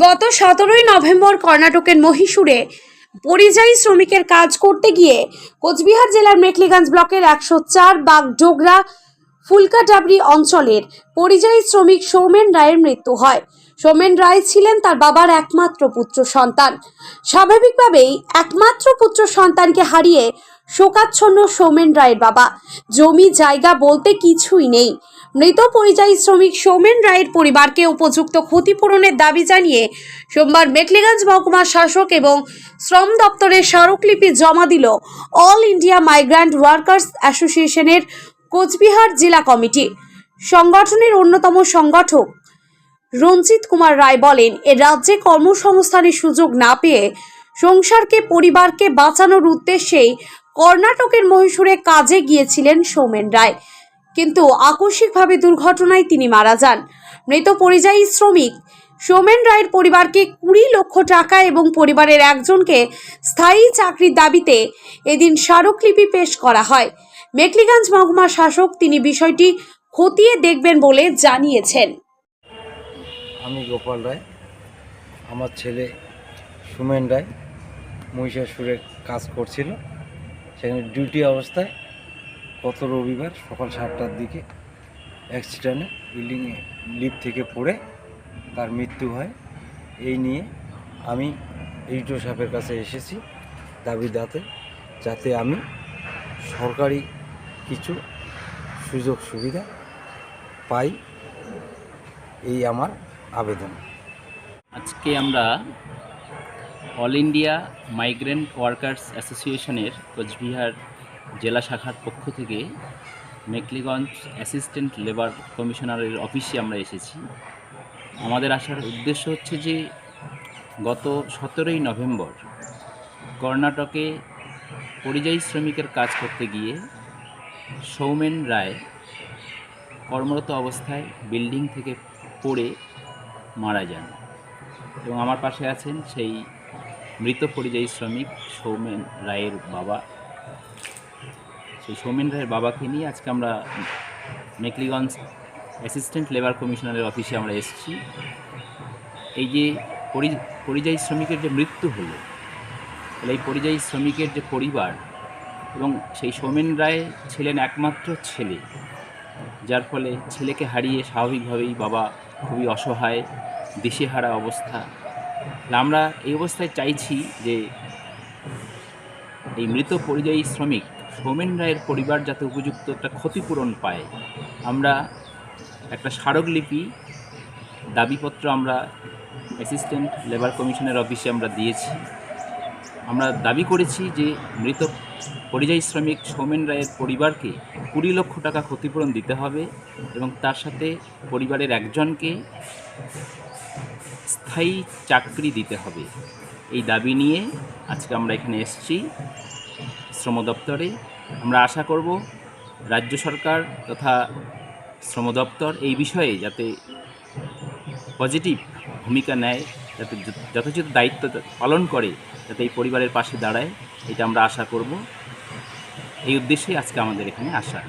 গত সতেরোই নভেম্বর কর্ণাটকের মহীশূরে পরিযায়ী শ্রমিকের কাজ করতে গিয়ে কোচবিহার জেলার মেখলিগঞ্জ ব্লকের একশো চার বাগডোগরা ফুলকাডাবরি অঞ্চলের পরিযায়ী শ্রমিক সৌমেন রায়ের মৃত্যু হয়। সৌমেন রায় ছিলেন তার বাবার একমাত্র পুত্র সন্তান। স্বাভাবিকভাবেই একমাত্র পুত্র সন্তানকে হারিয়ে শোকাচ্ছন্ন সৌমেন রায়ের বাবা। জমি, জায়গা বলতে কিছুই নেই। মৃত পরিযায়ী শ্রমিক সৌমেন রায়ের পরিবারকে উপযুক্ত ক্ষতিপূরণের দাবি জানিয়ে সোমবার মেখলিগঞ্জ মহকুমা শাসক এবং শ্রম দপ্তরের স্মারকলিপি জমা দিল অল ইন্ডিয়া মাইগ্রান্ট ওয়ার্কার্স অ্যাসোসিয়েশনের কোচবিহার জেলা কমিটি। সংগঠনের অন্যতম সংগঠক রঞ্জিত কুমার রায় বলেন, এ রাজ্যে কর্মসংস্থানের সুযোগ না পেয়ে সংসারকে, পরিবারকে বাঁচানোর উদ্দেশ্যেই কর্ণাটকের মহীশূরে কাজে গিয়েছিলেন সৌমেন রায়। কিন্তু আকস্মিকভাবে দুর্ঘটনায় তিনি মারা যান। মৃত পরিযায়ী শ্রমিক সৌমেন রায়ের পরিবারকে কুড়ি লক্ষ টাকা এবং পরিবারের একজনকে স্থায়ী চাকরির দাবিতে এদিন স্মারকলিপি পেশ করা হয়। মেকলিগঞ্জ মহকুমা শাসক তিনি বিষয়টি খতিয়ে দেখবেন বলে জানিয়েছেন। আমি গোপাল রায়, আমার ছেলে সুমেন রায় মহিষাসুরে কাজ করছিল। সেখানে ডিউটি অবস্থায় গত রবিবার সকাল সাতটার দিকে অ্যাক্সিডেন্টে বিল্ডিংয়ে লিফট থেকে পড়ে তার মৃত্যু হয়। এই নিয়ে আমি এইটো সাহেবের কাছে এসেছি দাবি দাতে, যাতে আমি সরকারি কিছু সুযোগ সুবিধা পাই এই আমার আবেদন। আজকে আমরা অল ইন্ডিয়া মাইগ্রেন্ট ওয়ার্কার্স অ্যাসোসিয়েশনের কোচবিহার জেলা শাখার পক্ষ থেকে মেকলিগঞ্জ অ্যাসিস্ট্যান্ট লেবার কমিশনারের অফিসে আমরা এসেছি। আমাদের আসার উদ্দেশ্য হচ্ছে যে, গত সতেরোই নভেম্বর কর্ণাটকে পরিযায়ী শ্রমিকের কাজ করতে গিয়ে সৌমেন রায় কর্মরত অবস্থায় বিল্ডিং থেকে পড়ে মারা যান এবং আমার পাশে আছেন সেই মৃত পরিযায়ী শ্রমিক সৌমেন রায়ের বাবা সেই সৌমেন রায়ের বাবাকে নিয়ে আজকে আমরা মেকলিগঞ্জ অ্যাসিস্ট্যান্ট লেবার কমিশনারের অফিসে আমরা এসেছি। এই যে পরি- পরিযায়ী শ্রমিকের যে মৃত্যু হলো, তাহলে এই পরিযায়ী শ্রমিকের যে পরিবার এবং সেই সৌমেন রায় ছিলেন একমাত্র ছেলে, যার ফলে ছেলেকে হারিয়ে স্বাভাবিকভাবেই বাবা খুবই অসহায়, দিশেহারা অবস্থা। আমরা এই অবস্থায় চাইছি যে এই মৃত পরিযায়ী শ্রমিক সৌমেন রায়ের পরিবার যাতে উপযুক্ত একটা ক্ষতিপূরণ পায়, আমরা একটা স্মারকলিপি, দাবিপত্র আমরা অ্যাসিস্ট্যান্ট লেবার কমিশনের অফিসে আমরা দিয়েছি। আমরা দাবি করেছি যে মৃত পরিযায়ী শ্রমিক সৌমেন রায়ের পরিবারকে কুড়ি লক্ষ টাকা ক্ষতিপূরণ দিতে হবে এবং তার সাথে পরিবারের একজনকে স্থায়ী চাকরি দিতে হবে। এই দাবি নিয়ে আজকে আমরা এখানে এসেছি শ্রম দপ্তরে। আমরা আশা করব রাজ্য সরকার তথা শ্রম দপ্তর এই বিষয়ে যাতে পজিটিভ ভূমিকা নেয়, যাতে য- যথোচিত দায়িত্ব পালন করে, যাতে এই পরিবারের পাশে দাঁড়ায়, এটা আমরা আশা করব। এই উদ্দেশ্যেই আজকে আমাদের এখানে আসা।